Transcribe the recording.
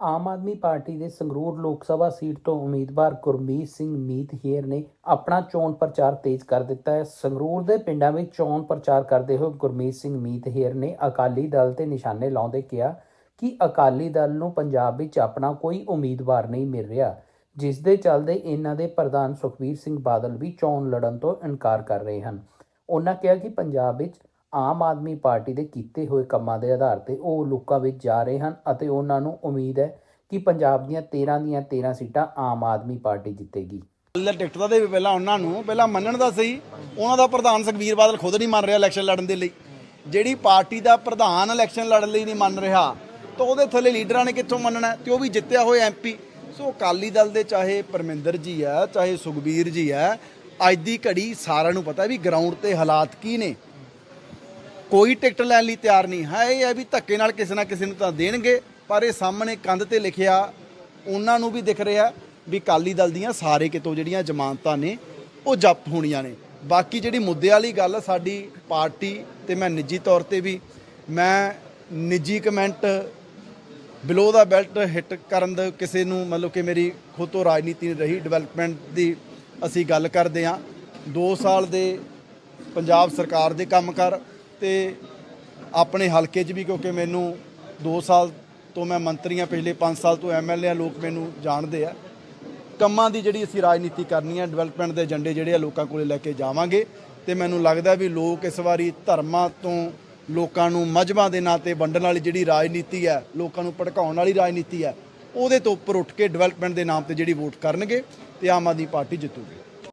Aam Aadmi party ਦੇ ਸੰਗਰੂਰ ਲੋਕ ਸਭਾ seat ਤੋਂ ਉਮੀਦਵਾਰ ਗੁਰਮੀਤ ਸਿੰਘ ਮੀਤ ਹੇਰ ਨੇ ਆਪਣਾ ਚੋਣ ਪ੍ਰਚਾਰ ਤੇਜ਼ ਕਰ ਦਿੱਤਾ ਹੈ। ਸੰਗਰੂਰ ਦੇ ਪਿੰਡਾਂ ਵਿੱਚ ਚੋਣ ਪ੍ਰਚਾਰ ਕਰਦੇ ਹੋਏ ਗੁਰਮੀਤ ਸਿੰਘ ਮੀਤ ਹੇਰ ਨੇ ਅਕਾਲੀ ਦਲ ਤੇ ਨਿਸ਼ਾਨੇ ਲਾਉਂਦੇ ਕਿਹਾ ਕਿ ਅਕਾਲੀ ਦਲ ਨੂੰ ਪੰਜਾਬ ਵਿੱਚ ਆਪਣਾ ਕੋਈ ਉਮੀਦਵਾਰ ਨਹੀਂ ਮਿਲ ਰਿਹਾ, ਜਿਸ ਦੇ ਚੱਲਦੇ ਇਹਨਾਂ ਦੇ ਪ੍ਰਧਾਨ ਸੁਖਬੀਰ ਸਿੰਘ ਬਾਦਲ ਵੀ ਚੋਣ ਲੜਨ ਤੋਂ ਇਨਕਾਰ ਕਰ ਰਹੇ ਹਨ। ਉਹਨਾਂ ਕਿਹਾ ਕਿ ਪੰਜਾਬ ਵਿੱਚ ਆਮ ਆਦਮੀ ਪਾਰਟੀ ਦੇ ਕੀਤੇ ਹੋਏ ਕੰਮਾਂ ਦੇ ਆਧਾਰ ਤੇ ਉਹ ਲੋਕਾਂ ਵਿੱਚ ਜਾ ਰਹੇ ਹਨ ਅਤੇ ਉਹਨਾਂ ਨੂੰ ਉਮੀਦ ਹੈ ਕਿ ਪੰਜਾਬ ਦੀਆਂ 13 ਦੀਆਂ 13 ਸੀਟਾਂ ਆਮ ਆਦਮੀ ਪਾਰਟੀ ਜਿੱਤੇਗੀ। ਲੈ ਟਿਕਟ ਦਾ ਦੇ ਪਹਿਲਾਂ ਉਹਨਾਂ ਨੂੰ ਪਹਿਲਾਂ ਮੰਨਣ ਦਾ ਸਹੀ, ਉਹਨਾਂ ਦਾ ਪ੍ਰਧਾਨ ਸੁਖਬੀਰ ਬਾਦਲ ਖੁਦ ਨਹੀਂ ਮੰਨ ਰਿਹਾ ਇਲੈਕਸ਼ਨ ਲੜਨ ਦੇ ਲਈ। ਜਿਹੜੀ ਪਾਰਟੀ ਦਾ ਪ੍ਰਧਾਨ ਇਲੈਕਸ਼ਨ ਲੜਨ ਲਈ ਨਹੀਂ ਮੰਨ ਰਿਹਾ, ਤਾਂ ਉਹਦੇ ਥੱਲੇ ਲੀਡਰਾਂ ਨੇ ਕਿੱਥੋਂ ਮੰਨਣਾ ਹੈ? ਤੇ ਉਹ ਵੀ ਜਿੱਤਿਆ ਹੋਇਆ ਐਮਪੀ ਸੋ ਅਕਾਲੀ ਦਲ ਦੇ ਚਾਹੇ ਪਰਮਿੰਦਰ ਜੀ ਆ ਚਾਹੇ ਸੁਖਬੀਰ ਜੀ ਆ ਅੱਜ ਦੀ ਘੜੀ ਸਾਰਿਆਂ ਨੂੰ ਪਤਾ ਵੀ ਗਰਾਊਂਡ ਤੇ ਹਾਲਾਤ ਕੀ ਨੇ। ਕੋਈ ਟਿਕਟ ਲੈਣ ਲਈ ਤਿਆਰ ਨਹੀਂ। ਹੈ ਇਹ ਹੈ ਵੀ ਧੱਕੇ ਨਾਲ ਕਿਸੇ ਨਾ ਕਿਸੇ ਨੂੰ ਤਾਂ ਦੇਣਗੇ। ਪਰ ਇਹ ਸਾਹਮਣੇ ਕੰਧ ਤੇ ਲਿਖਿਆ, ਉਹਨਾਂ ਨੂੰ ਵੀ ਦਿਖ ਰਿਹਾ ਵੀ ਅਕਾਲੀ ਦਲ ਦੀਆਂ ਸਾਰੇ ਕਿਤੋਂ ਜਿਹੜੀਆਂ ਜ਼ਮਾਨਤਾਂ ਨੇ, ਉਹ ਜ਼ਬਤ ਹੋਣੀਆਂ ਨੇ। ਬਾਕੀ ਜਿਹੜੀ ਮੁੱਦੇ ਵਾਲੀ ਗੱਲ ਸਾਡੀ ਪਾਰਟੀ ਤੇ ਮੈਂ ਨਿੱਜੀ ਤੌਰ ਤੇ ਵੀ, ਮੈਂ ਨਿੱਜੀ ਕਮੈਂਟ ਬਿਲੋ ਦਾ ਬੈਲਟ ਹਿੱਟ ਕਰਨ ਦਾ ਕਿਸੇ ਨੂੰ, ਮਤਲਬ ਕਿ ਮੇਰੀ ਖੁਦ ਤੋਂ ਰਾਜਨੀਤੀ ਨਹੀਂ ਰਹੀ, ਡਿਵੈਲਪਮੈਂਟ ਦੀ ਅਸੀਂ ਗੱਲ ਕਰਦੇ ਹਾਂ। 2 ਸਾਲ ਦੇ ਪੰਜਾਬ ਸਰਕਾਰ ਦੇ ਕੰਮ ਕਰ ਤੇ ਆਪਣੇ ਹਲਕੇ 'ਚ ਵੀ, ਕਿਉਂਕਿ ਮੈਨੂੰ 2 ਸਾਲ ਤੋਂ ਮੈਂ ਮੰਤਰੀ ਹਾਂ ਪਿਛਲੇ 5 ਸਾਲ ਤੋਂ ਐਮਐਲਏ ਆ, ਲੋਕ ਮੈਨੂੰ ਜਾਣਦੇ ਆ। ਕੰਮਾਂ ਦੀ ਜਿਹੜੀ ਅਸੀਂ ਰਾਜਨੀਤੀ ਕਰਨੀ ਹੈ ਡਿਵੈਲਪਮੈਂਟ ਦੇ ਏਜੰਡੇ ਜਿਹੜੇ ਆ, ਲੋਕਾਂ ਕੋਲੇ ਲੈ ਕੇ ਜਾਵਾਂਗੇ। ਤੇ ਮੈਨੂੰ ਲੱਗਦਾ ਵੀ ਲੋਕ ਇਸ ਵਾਰੀ ਧਰਮਾਂ ਤੋਂ ਲੋਕਾਂ ਨੂੰ ਮਜਬਾਂ ਦੇ ਨਾਂ ਤੇ ਵੰਡਣ ਵਾਲੀ ਜਿਹੜੀ ਰਾਜਨੀਤੀ ਹੈ ਲੋਕਾਂ ਨੂੰ ਭੜਕਾਉਣ ਵਾਲੀ ਰਾਜਨੀਤੀ ਹੈ ਉਹਦੇ ਤੋਂ ਉੱਪਰ ਉੱਠ ਕੇ ਡਿਵੈਲਪਮੈਂਟ ਦੇ ਨਾਮ ਤੇ ਜਿਹੜੀ ਵੋਟ ਕਰਨਗੇ ਤੇ ਆਮ ਆਦਮੀ ਪਾਰਟੀ ਜਿੱਤੂਗੀ।